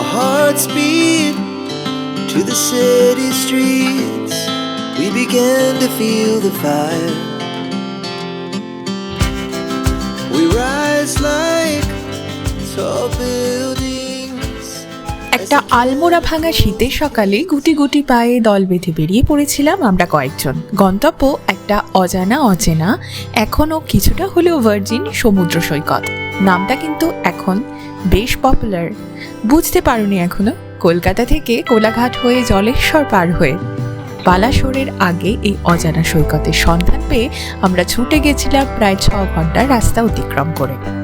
Our hearts beat to the city streets. We began to feel the fire. We rise like tall buildings. একটা আলমোড়া ভাঙা শীতের সকালে গুটি গুটি পায়ে দল বেঁধে বেরিয়ে পড়েছিলাম আমরা কয়েকজন গন্তব্য একটা অজানা অচেনা, এখনও কিছুটা হলেও ভার্জিন সমুদ্র সৈকত নামটা কিন্তু এখন বেশ পপুলার বুঝতে পারোনি এখনও? কলকাতা থেকে কোলাঘাট হয়ে জলেশ্বর পার হয়ে। বালাসোরের আগে এই অজানা সৈকতের সন্ধান পেয়ে আমরা ছুটে গেছিলাম প্রায় ছ ঘণ্টার রাস্তা অতিক্রম করে।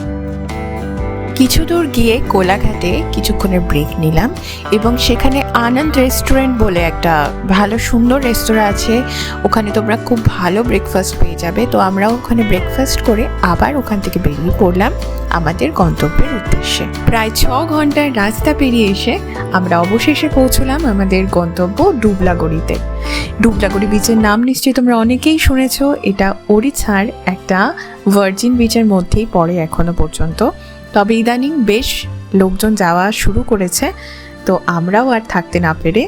কিছু দূর গিয়ে কোলাঘাটে কিছুক্ষণের ব্রেক নিলাম এবং সেখানে আনন্দ রেস্টুরেন্ট বলে একটা ভালো সুন্দর রেস্তোরাঁ আছে। ওখানে তোমরা খুব ভালো ব্রেকফাস্ট পেয়ে যাবে। তো আমরা ওখানে ব্রেকফাস্ট করে আবার ওখান থেকে বেরিয়ে পড়লাম আমাদের গন্তব্যের উদ্দেশ্যে। প্রায় ছ ঘণ্টার রাস্তা পেরিয়ে এসে আমরা অবশেষে পৌঁছলাম আমাদের গন্তব্য ডুবলাগড়িতে। ডুবলাগড়ি বিচের নাম নিশ্চয়ই তোমরা অনেকেই শুনেছ। এটা ওড়িশার একটা ভার্জিন বিচের মধ্যেই পড়ে এখনও পর্যন্ত। তবে ইদানিং বেশ লোকজন যাওয়া শুরু করেছে তো আমরাও আর থাকতে না পেরে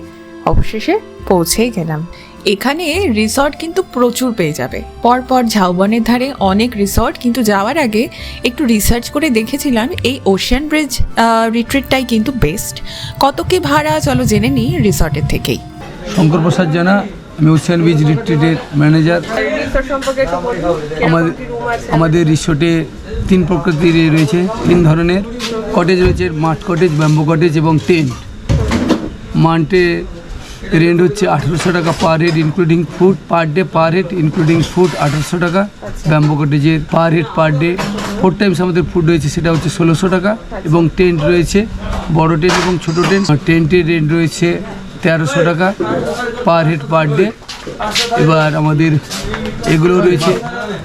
অবশেষে পৌঁছেই গেলাম। এখানে রিসর্ট কিন্তু প্রচুর পেয়ে যাবে। পরপর ঝাউবনের ধারে অনেক রিসর্ট কিন্তু যাওয়ার আগে একটু রিসার্চ করে দেখেছিলাম এই ওশিয়ান ব্রিজ রিট্রিটটাই কিন্তু বেস্ট কত কি ভাড়া চলো জেনে নিই রিসর্টের থেকেই। শঙ্কর প্রসাদ জানা আমি ওশিয়ান বিচ রিট্রিটের ম্যানেজার আমাদের আমাদের রিসোর্টে তিন প্রকৃতির রয়েছে, তিন ধরনের। কটেজ রয়েছে, মাঠ কটেজ ব্যাম্বো কটেজ এবং টেন্ট মান্টে রেন্ট হচ্ছে আঠেরোশো টাকা per head including food per day per head including food আঠেরোশো টাকা bamboo কটেজের per head per day four times আমাদের ফুড রয়েছে, সেটা হচ্ছে ষোলোশো টাকা এবং টেন্ট রয়েছে, বড় টেন্ট এবং ছোটো টেন্ট টেন্টের রেন্ট রয়েছে তেরোশো টাকা পার হেড পার ডে এবার আমাদের এগুলো রয়েছে।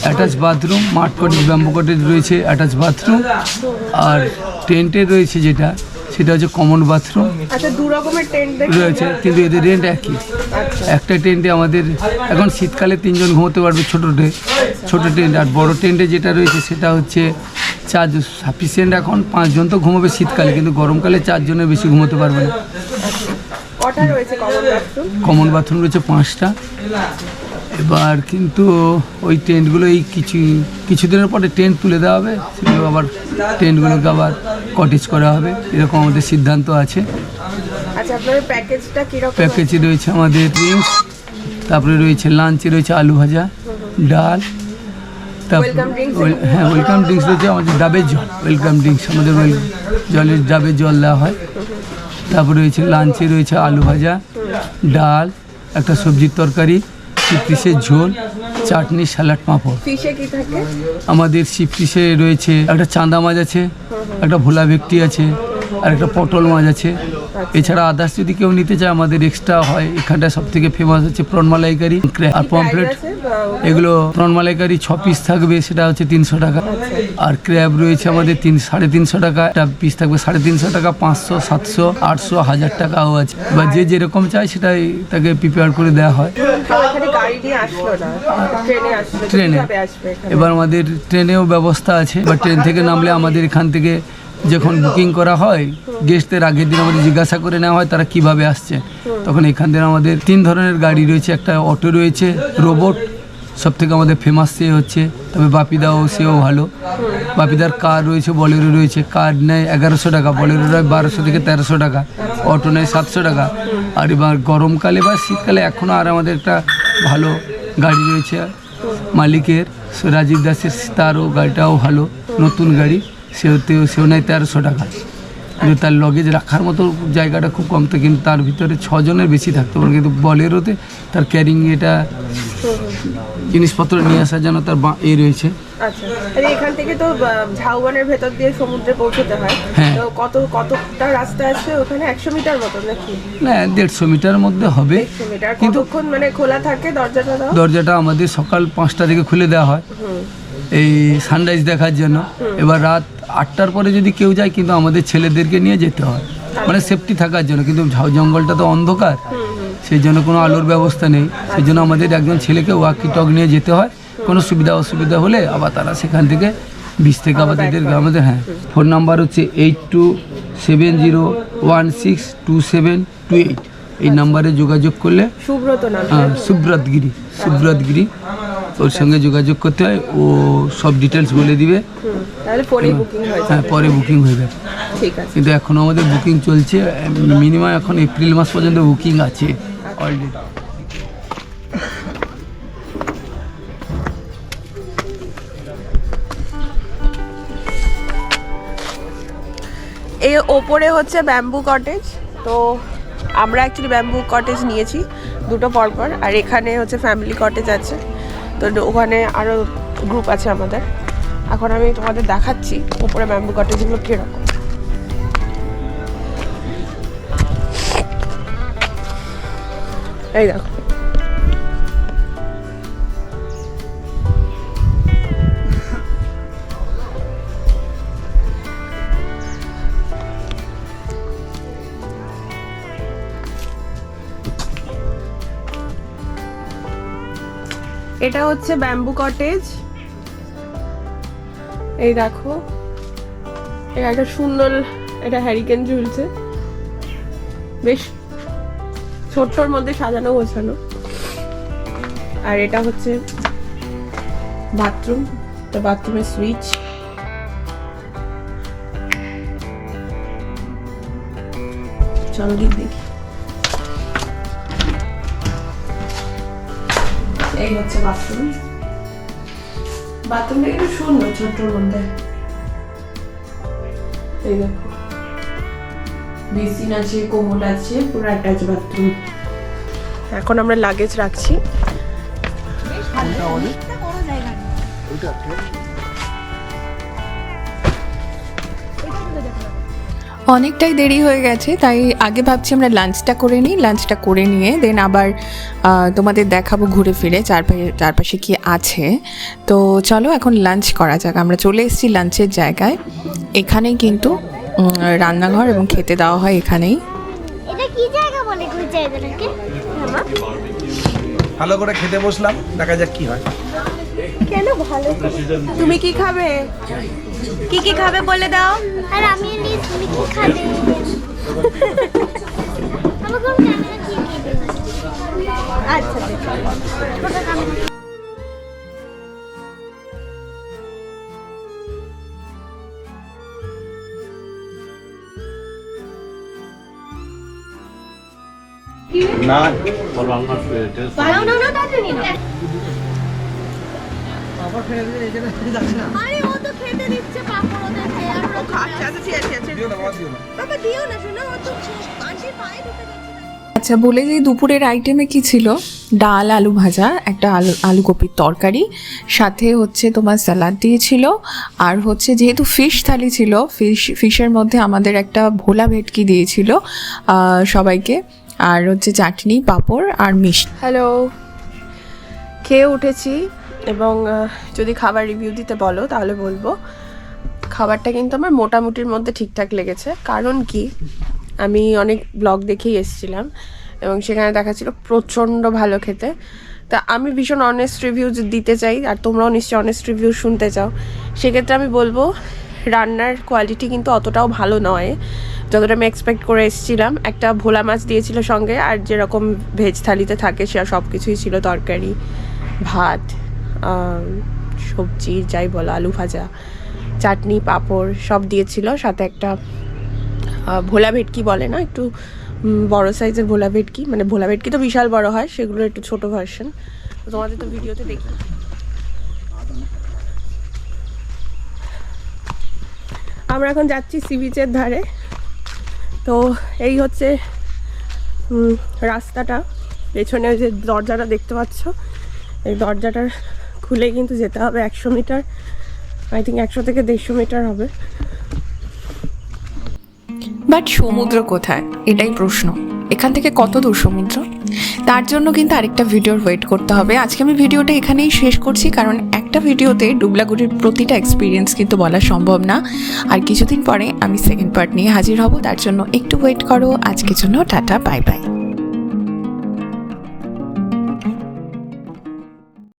অ্যাটাচ বাথরুম মাঠ কটেজ ব্যাম্বো কটেজ রয়েছে অ্যাটাচ বাথরুম আর টেন্টে রয়েছে যেটা সেটা হচ্ছে কমন বাথরুম আচ্ছা রকমের টেন্ট রয়েছে কিন্তু এদের রেন্ট একই। একটা টেন্টে আমাদের এখন শীতকালে তিনজন ঘুমোতে পারবে ছোটো টেন্ট ছোটো টেন্ট আর বড় টেন্টে যেটা রয়েছে সেটা হচ্ছে চার সাফিসিয়েন্ট এখন পাঁচজন তো ঘুমাবে শীতকালে কিন্তু গরমকালে চারজনের বেশি ঘুমোতে পারবে না। কটা রয়েছে কমন বাথরুম কমন বাথরুম রয়েছে পাঁচটা। এবার কিন্তু ওই টেন্টগুলো এই কিছু কিছুদিনের পরে টেন্ট তুলে দেওয়া হবে সেগুলো আবার টেন্টগুলোকে আবার কটেজ করা হবে এরকম আমাদের সিদ্ধান্ত আছে। আচ্ছা আপনাদের প্যাকেজটা কীরকম প্যাকেজে রয়েছে আমাদের ড্রিঙ্কস তারপরে রয়েছে লাঞ্চে রয়েছে আলু ভাজা ডাল হ্যাঁ ওয়েলকাম ড্রিঙ্কস রয়েছে আমাদের ডাবের জল ওয়েলকাম ড্রিঙ্কস আমাদের জলের ডাবের জল দেওয়া হয়। তারপরে রয়েছে লাঞ্চে রয়েছে আলু ভাজা ডাল একটা সবজির তরকারি সিপ্রিসের ঝোল চাটনি স্যালাড পাঁপড়। আমাদের সিপ্রিসে রয়েছে একটা চাঁদা মাছ আছে একটা ভোলা ভেকটি আছে আর একটা পটল মাছ আছে। এছাড়া আদার্স যদি কেউ নিতে চায় আমাদের এক্সট্রা হয়। এখানটা সব থেকে ফেমাস হচ্ছে প্রন মালাইকারি আর পমফ্লেট এগুলো প্রন মালাইকারি ছ পিস থাকবে সেটা হচ্ছে তিনশো টাকা। আর ক্র্যাব রয়েছে আমাদের তিন সাড়ে তিনশো টাকা। একটা পিস থাকবে সাড়ে তিনশো টাকা পাঁচশো সাতশো আটশো হাজার টাকাও আছে। বা যে যেরকম চায় সেটাই তাকে প্রিপেয়ার করে দেওয়া হয়। ট্রেনে এবার আমাদের ট্রেনেও ব্যবস্থা আছে। এবার ট্রেন থেকে নামলে আমাদের এখান থেকে যখন বুকিং করা হয় গেস্টদের আগের দিন আমাদের জিজ্ঞাসা করে নেওয়া হয়, তারা কীভাবে আসছে। তখন এখান থেকে আমাদের তিন ধরনের গাড়ি রয়েছে, একটা অটো রয়েছে রোবট সব থেকে আমাদের ফেমাস সে হচ্ছে, তবে বাপিদাও সেও ভালো। বাপিদার কার রয়েছে বলেরো রয়েছে কার নেয় এগারোশো টাকা বলেরো নেয় বারোশো থেকে তেরোশো টাকা অটো নেয় সাতশো টাকা। আর এবার গরমকালে বা শীতকালে এখনও আর আমাদের একটা ভালো গাড়ি রয়েছে, মালিকের রাজীব দাসের তারও গাড়িটাও ভালো, নতুন গাড়ি। সেও সেও নেয় তেরোশো টাকা। কিন্তু তার লগেজ রাখার মতো জায়গাটা খুব কম তো কিন্তু তার ভিতরে ছজনের বেশি থাকতে পারে। কিন্তু বলেরোতে তার ক্যারিং এটা জিনিসপত্র নিয়ে আসার জন্য তার বা- এ রয়েছে। আচ্ছা এখান থেকে তো ঝাউবনের ভেতর দিয়ে সমুদ্রে পৌঁছতে হয়। তো কত কতটা রাস্তা আছে ওখানে? মিটার মতো নাকি? না দেড়শো মিটার মধ্যে হবে। কিন্তু কতক্ষণ মানে খোলা থাকে দরজাটা দরজাটা আমাদের সকাল পাঁচটা থেকে খুলে দেওয়া হয়। এই সানরাইজ দেখার জন্য। এবার রাত আটটার পরে যদি কেউ যায় কিন্তু আমাদের ছেলেদেরকে নিয়ে যেতে হয়। মানে সেফটি থাকার জন্য কিন্তু ঝাউ জঙ্গলটা তো অন্ধকার। সেই জন্য কোনো আলোর ব্যবস্থা নেই। সেই জন্য আমাদের একজন ছেলেকে ওয়াকি টক নিয়ে যেতে হয়। কোনো সুবিধা অসুবিধা হলে আবার তারা সেখান থেকে বিচ থেকে আবার তাদের আমাদের হ্যাঁ। ফোন নাম্বার হচ্ছে eight two seven zero one six two seven two eight এই নাম্বারে যোগাযোগ করলে হ্যাঁ সুব্রত। গিরি সুব্রত গিরি। ওর সঙ্গে যোগাযোগ করতে হয়। ও সব ডিটেলস বলে দিবে। তাহলে ফোনেই বুকিং হয়ে হ্যাঁ পরে বুকিং হয়ে যাবে। ঠিক আছে। কিন্তু এখনও আমাদের বুকিং চলছে মিনিমাম এখন এপ্রিল মাস পর্যন্ত বুকিং আছে অলরেডি এই ওপরে হচ্ছে ব্যাম্বু কটেজ তো আমরা অ্যাকচুয়ালি ব্যাম্বু কটেজ নিয়েছি দুটো পরপর আর এখানে হচ্ছে ফ্যামিলি কটেজ আছে। তো ওখানে আরও গ্রুপ আছে আমাদের। এখন আমি তোমাদের দেখাচ্ছি উপরে ব্যাম্বু কটেজগুলো কীরকম। এই দেখো। এটা হচ্ছে ব্যাম্বু কটেজ এই দেখো একটা সুন্দর এটা হ্যারিকেন ঝুলছে। বেশ ছোট্টর মধ্যে সাজানো গোছানো। আর এটা হচ্ছে বাথরুম তো বাথরুমের সুইচ চলো গিয়ে দেখি। এই হচ্ছে বাথরুম বাথরুমটা একটু সুন্দর ছোট্টর মধ্যে। এই দেখো। বেসিন আছে কোমোড আছে পুরো অ্যাটাচ বাথরুম এখন আমরা লাগেজ রাখছি। অনেকটাই দেরি হয়ে গেছে তাই আগে ভাবছি আমরা লাঞ্চটা করে নিই লাঞ্চটা করে নিয়ে দেন আবার তোমাদের দেখাবো ঘুরে ফিরে চারপাশে চারপাশে কি আছে। তো চলো এখন লাঞ্চ করা যাক আমরা চলে এসেছি লাঞ্চের জায়গায়। এখানেই কিন্তু রান্নাঘর এবং খেতে দেওয়া হয় এখানেই। এটা কি জায়গা বলে ভালো করে খেতে বসলাম দেখা যাক কি হয়। কেন ভালো? তুমি কি খাবে? কি কি খাবে বলে দাও? আর আমি তুমি কি খাবে? আচ্ছা ছোট ক্যামেরা না নাও নাও নাও তাড়াতাড়ি নাও আরে ও তো খেতে দিচ্ছে পাপড় ওদেরকে আর ওরা তো আচ্ছা ঠিক আছে ঠিক আছে বাবা দিও না। শোনো ও তো আন্টির পায়ে ঢুকে যাচ্ছে। আচ্ছা বলে যে দুপুরের আইটেমে কি ছিল? ডাল আলু ভাজা একটা আলু আলু কপির তরকারি সাথে হচ্ছে তোমার স্যালাড দিয়েছিল আর হচ্ছে যেহেতু ফিশ থালি ছিল ফিশ ফিশের মধ্যে আমাদের একটা ভোলা ভেটকি দিয়েছিল সবাইকে আর হচ্ছে চাটনি পাঁপড় আর মিষ্টি। হ্যালো খেয়ে উঠেছি। এবং যদি খাবার রিভিউ দিতে বলো, তাহলে বলব, খাবারটা কিন্তু আমার মোটামুটির মধ্যে ঠিকঠাক লেগেছে। কারণ কি? আমি অনেক ব্লগ দেখেই এসেছিলাম এবং সেখানে দেখাচ্ছিল প্রচণ্ড ভালো খেতে। তা আমি ভীষণ অনেস্ট রিভিউ দিতে চাই, আর তোমরাও নিশ্চয়ই অনেস্ট রিভিউ শুনতে চাও। সেক্ষেত্রে আমি বলব, রান্নার কোয়ালিটি কিন্তু অতটাও ভালো নয়। যতটা আমি এক্সপেক্ট করে এসেছিলাম, একটা ভোলা মাছ দিয়েছিল সঙ্গে, আর যেরকম ভেজ থালিতে থাকে, সে সব কিছুই ছিল তরকারি, ভাত। সবজি যাই বলো, আলু ভাজা, চাটনি, পাঁপড় সব দিয়েছিল। সাথে একটা ভোলা ভেটকি বলে না, একটু বড় সাইজের ভোলা ভেটকি। মানে ভোলা ভেটকি তো বিশাল বড় হয়, সেগুলো একটু ছোট ভার্সন তোমাদের তো ভিডিওতে দেখি। আমরা এখন যাচ্ছি সি বিচের ধারে। তো এই হচ্ছে রাস্তাটা। পেছনে যে দরজাটা দেখতে পাচ্ছ? এই দরজাটার খুলে কিন্তু যেতে হবে একশো মিটার। আই থিঙ্ক একশো থেকে দেড়শো মিটার হবে। বাট সমুদ্র কোথায়? এটাই প্রশ্ন। এখান থেকে কত দূর সমুদ্র? তার জন্য কিন্তু আরেকটা ভিডিওর ওয়েট করতে হবে। আজকে আমি ভিডিওটা এখানেই শেষ করছি, কারণ একটা ভিডিওতে ডুবলাগুড়ির প্রতিটা এক্সপিরিয়েন্স কিন্তু বলা সম্ভব না। আর কিছুদিন পরে আমি সেকেন্ড পার্ট নিয়ে হাজির হব, তার জন্য একটু ওয়েট করো। আজকের জন্য টাটা বাই বাই